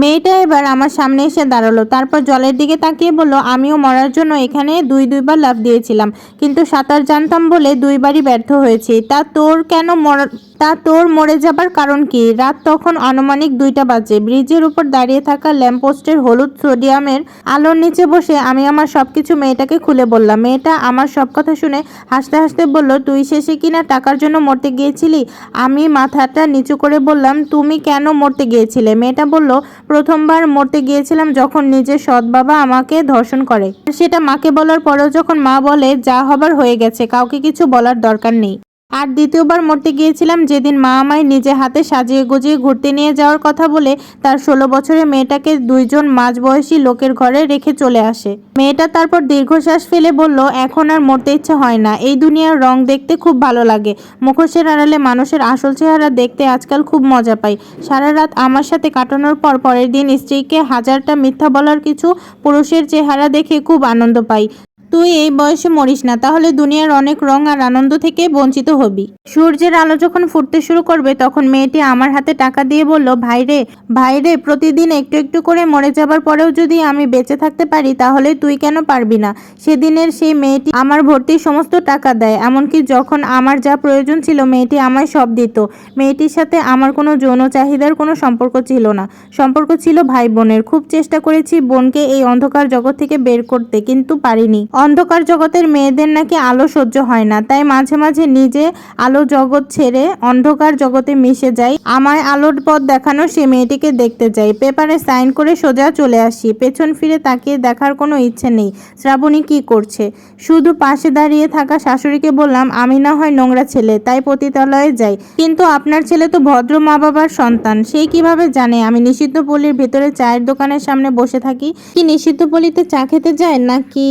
মেয়েটা এবার আমার সামনে এসে দাঁড়াল। তারপর জলের দিকে তাকিয়ে বলল, আমিও মরার জন্য এখানে দুই দুইবার লাভ দিয়েছিলাম, কিন্তু সাঁতার জানতাম বলে দুইবারই ব্যর্থ হয়েছি। তা তোর কেন মর তা তোর মরে যাবার কারণ কি? রাত তখন আনুমানিক দুইটা বাজে। ব্রিজের উপর দাঁড়িয়ে থাকা ল্যাম্পপোস্টের হলুদ সোডিয়ামের আলোর নিচে বসে আমি আমার সবকিছু মেয়েটাকে খুলে বললাম, মেয়েটা, আমার সব কথা শুনে হাসতে হাসতে বলল, তুই শেষে কিনা টাকার জন্য মরতে গিয়েছিলি? আমি মাথাটা নিচু করে বললাম, তুমি কেন মরতে গিয়েছিলে? মেয়েটা বলল, প্রথমবার মরতে গিয়েছিলাম যখন নিজের সৎ বাবা আমাকে ধর্ষণ করে। সেটা মাকে বলার পরেও যখন মা বলে, যা হবার হয়ে গেছে, কাউকে কিছু বলার দরকার নেই। আর দ্বিতীয়বার মরতে গিয়েছিলাম যেদিন মা আমায় নিজে হাতে সাজিয়ে গুজিয়ে ঘুরতে নিয়ে যাওয়ার কথা বলে তার ষোলো বছরের মেয়েটাকে দুইজন মাঝবয়সী লোকের ঘরে রেখে চলে আসে। মেয়েটা তারপর দীর্ঘশ্বাস ফেলে বলল, এখন আর মরতে ইচ্ছে হয় না। এই দুনিয়ার রং দেখতে খুব ভালো লাগে। মুখোশের আড়ালে মানুষের আসল চেহারা দেখতে আজকাল খুব মজা পাই। সারা রাত আমার সাথে কাটানোর পর পরের দিন স্ত্রীকে হাজারটা মিথ্যা বলার কিছু পুরুষের চেহারা দেখে খুব আনন্দ পাই। তুই এই বয়সে মরিস না, তাহলে দুনিয়ার অনেক রং আর আনন্দ থেকে বঞ্চিত হবি। সূর্যের আলো যখন ফুটতে শুরু করবে, তখন মেয়েটি আমার হাতে টাকা দিয়ে বলল ভাইরে ভাইরে প্রতিদিন একটু একটু করে মরে যাবার পরেও যদি আমি বেঁচে থাকতে পারি, তাহলে তুই কেন পারবি না? সেদিনের সেই মেয়েটি আমার ভর্তির সমস্ত টাকা দেয়, এমনকি যখন আমার যা প্রয়োজন ছিল, মেয়েটি আমায় সব দিত। মেয়েটির সাথে আমার কোনো যৌন চাহিদার কোনো সম্পর্ক ছিল না। সম্পর্ক ছিল ভাই বোনের। খুব চেষ্টা করেছি বোনকে এই অন্ধকার জগৎ থেকে বের করতে, কিন্তু পারিনি। অন্ধকার জগতের মেয়েদের নাকি আলো সহ্য হয় না। তাই মাঝে মাঝে নিজে আলো জগৎ ছেড়ে অন্ধকার জগতে মিশে যাই। আমায় আলোর পথ দেখানো সে মেয়েটিকে দেখতে যাই। পেপারে সাইন করে সোজা চলে আসি। পেছন ফিরে তাকিয়ে দেখার কোনো ইচ্ছে নেই। শ্রাবণী কি করছে? শুধু পাশে দাঁড়িয়ে থাকা শাশুড়িকে বললাম, আমি না হয় নোংরা ছেলে, তাই পতিতালয়ে যাই। কিন্তু আপনার ছেলে তো ভদ্র মা বাবার সন্তান, সে কীভাবে জানে? আমি নিষিদ্ধ পল্লীর ভেতরে চায়ের দোকানের সামনে বসে থাকি। কি নিষিদ্ধ পল্লীতে চা খেতে যায় নাকি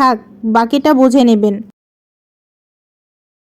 থাক বাকিটা বুঝে নেবেন।